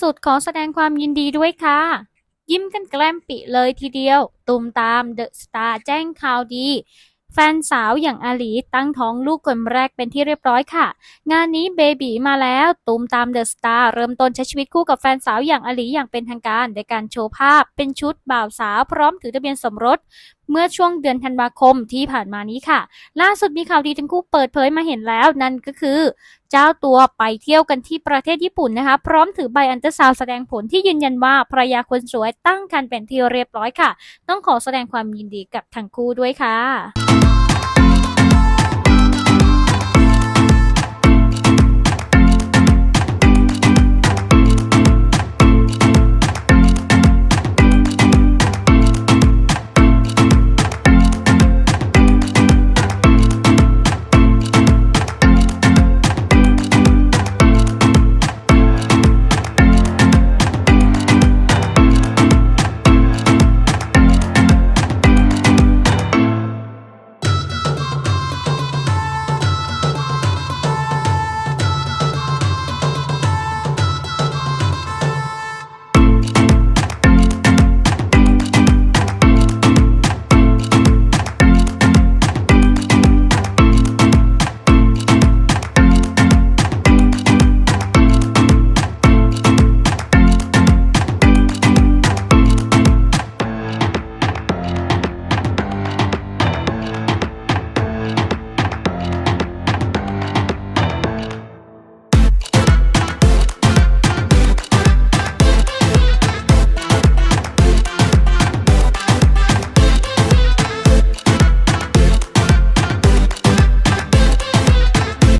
สุดขอแสดงความยินดีด้วยค่ะ ยิ้มกันแกล้มปิเลยทีเดียว ตุมตามเดอะสตาร์แจ้งข่าวดีแฟนสาวอย่างอาหลีตั้งท้องลูกคนแรกเป็นที่เรียบร้อยค่ะ งานนี้เบบีมาแล้วตุมตามเดอะสตาร์เริ่มต้นใช้ชีวิตคู่กับแฟนสาวอย่างอาหลีอย่างเป็นทางการโดยการโชว์ภาพเป็นชุดบ่าวสาวพร้อมถือทะเบียนสมรส เมื่อช่วงเดือนธันวาคมที่ผ่านมานี้ค่ะ ล่าสุดมีข่าวดีทั้งคู่เปิดเผยมาเห็นแล้วนั่นก็คือ เจ้าตัวไปเที่ยวกันที่ประเทศญี่ปุ่นนะคะ พร้อมถือใบอันเตอร์ซาวแสดงผลที่ยืนยันว่าภรรยาคนสวยตั้งครรภ์เป็นที่เรียบร้อยค่ะ ต้องขอแสดงความยินดีกับทั้งคู่ด้วยค่ะ